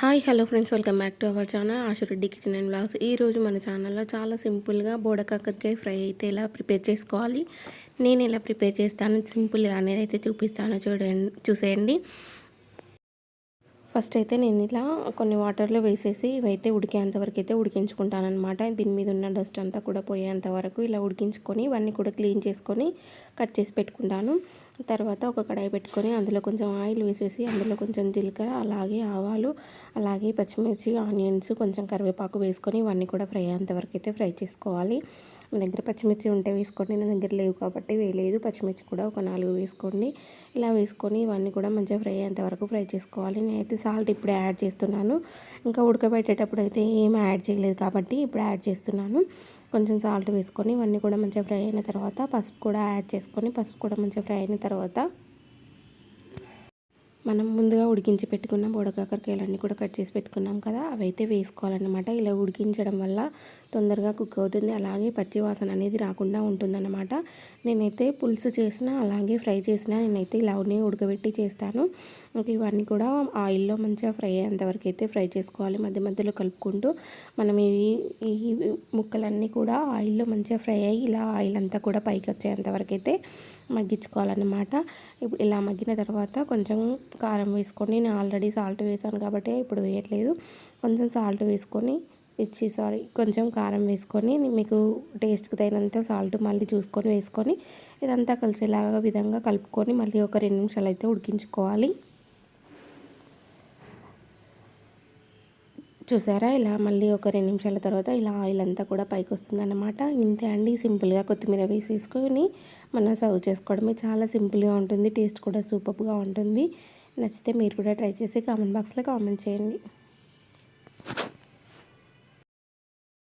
Hi hello friends welcome back to our channel Ashu Reddy kitchen and blogs. ఈరోజు మన ఛానల్లో చాలా సింపుల్గా బోడ కాకరకాయ ఫ్రై అయితే ఎలా ప్రిపేర్ చేసుకోవాలి నేను ఎలా ప్రిపేర్ చేస్తాను సింపుల్గా అనేది అయితే చూపిస్తాను చూడండి చూసేయండి. ఫస్ట్ అయితే నేను ఇలా కొన్ని వాటర్లో వేసేసి ఇవైతే ఉడికేంతవరకు అయితే ఉడికించుకుంటానమాట దీని మీద ఉన్న డస్ట్ అంతా కూడా పోయేంత వరకు ఇలా ఉడికించుకొని ఇవన్నీ కూడా క్లీన్ చేసుకొని కట్ చేసి పెట్టుకుంటాను. తర్వాత ఒక కడాయి పెట్టుకొని అందులో కొంచెం ఆయిల్ వేసేసి అందులో కొంచెం జీలకర్ర అలాగే ఆవాలు అలాగే పచ్చిమిర్చి ఆనియన్స్ కొంచెం కరివేపాకు వేసుకొని ఇవన్నీ కూడా ఫ్రై అయ్యేంతవరకు అయితే ఫ్రై చేసుకోవాలి. మీ దగ్గర పచ్చిమిర్చి ఉంటే వేసుకోండి. నా దగ్గర లేవు కాబట్టి వేయలేదు. పచ్చిమిర్చి కూడా ఒక నాలుగు వేసుకోండి. ఇలా వేసుకొని ఇవన్నీ కూడా మంచిగా ఫ్రై అయ్యేంత వరకు ఫ్రై చేసుకోవాలి. నేనైతే సాల్ట్ ఇప్పుడే యాడ్ చేస్తున్నాను. ఇంకా ఉడకబెట్టేటప్పుడు అయితే ఏం యాడ్ చేయలేదు కాబట్టి ఇప్పుడు యాడ్ చేస్తున్నాను. కొంచెం సాల్ట్ వేసుకొని ఇవన్నీ కూడా మంచిగా ఫ్రై అయిన తర్వాత పసుపు కూడా యాడ్ చేసుకొని పసుపు కూడా మంచిగా ఫ్రై అయిన తర్వాత మనం ముందుగా ఉడికించి పెట్టుకున్న బోడకాకరకాయలన్నీ కూడా కట్ చేసి పెట్టుకున్నాం కదా అవి అయితే వేసుకోవాలన్నమాట. ఇలా ఉడికించడం వల్ల తొందరగా కుక్ అవుతుంది. అలాగే పచ్చివాసన అనేది రాకుండా ఉంటుందన్నమాట. నేనైతే పులుసు చేసిన అలాగే ఫ్రై చేసిన నేనైతే ఇలానే ఉడకబెట్టి చేస్తాను. ఇవన్నీ కూడా ఆయిల్లో మంచిగా ఫ్రై అయ్యేంతవరకు అయితే ఫ్రై చేసుకోవాలి. మధ్య మధ్యలో కలుపుకుంటూ మనం ఇవి ఈ ముక్కలన్నీ కూడా ఆయిల్లో మంచిగా ఫ్రై అయ్యి ఇలా ఆయిల్ అంతా కూడా పైకి వచ్చేంతవరకు అయితే మగ్గించుకోవాలన్నమాట. ఇప్పుడు ఇలా మగ్గిన తర్వాత కొంచెం కారం వేసుకొని నేను ఆల్రెడీ సాల్ట్ వేసాను కాబట్టి ఇప్పుడు వేయట్లేదు. కొంచెం సాల్ట్ వేసుకొని ఇచ్చి సారీ కొంచెం కారం వేసుకొని మీకు టేస్ట్కి తగినంత సాల్ట్ మళ్ళీ చూసుకొని వేసుకొని ఇదంతా కలిసేలాగా విధంగా కలుపుకొని మళ్ళీ ఒక రెండు నిమిషాలు అయితే ఉడికించుకోవాలి. చూసారా? ఇలా మళ్ళీ ఒక రెండు నిమిషాల తర్వాత ఇలా ఆయిల్ అంతా కూడా పైకి వస్తుందన్నమాట. ఇంతే అండి. సింపుల్గా కొత్తిమీర వేసేసుకొని మనం సర్వ్ చేసుకోవడమే చాలా సింపుల్గా ఉంటుంది. టేస్ట్ కూడా సూపర్గా ఉంటుంది. నచ్చితే మీరు కూడా ట్రై చేసి కామెంట్ బాక్స్లో కామెంట్ చేయండి.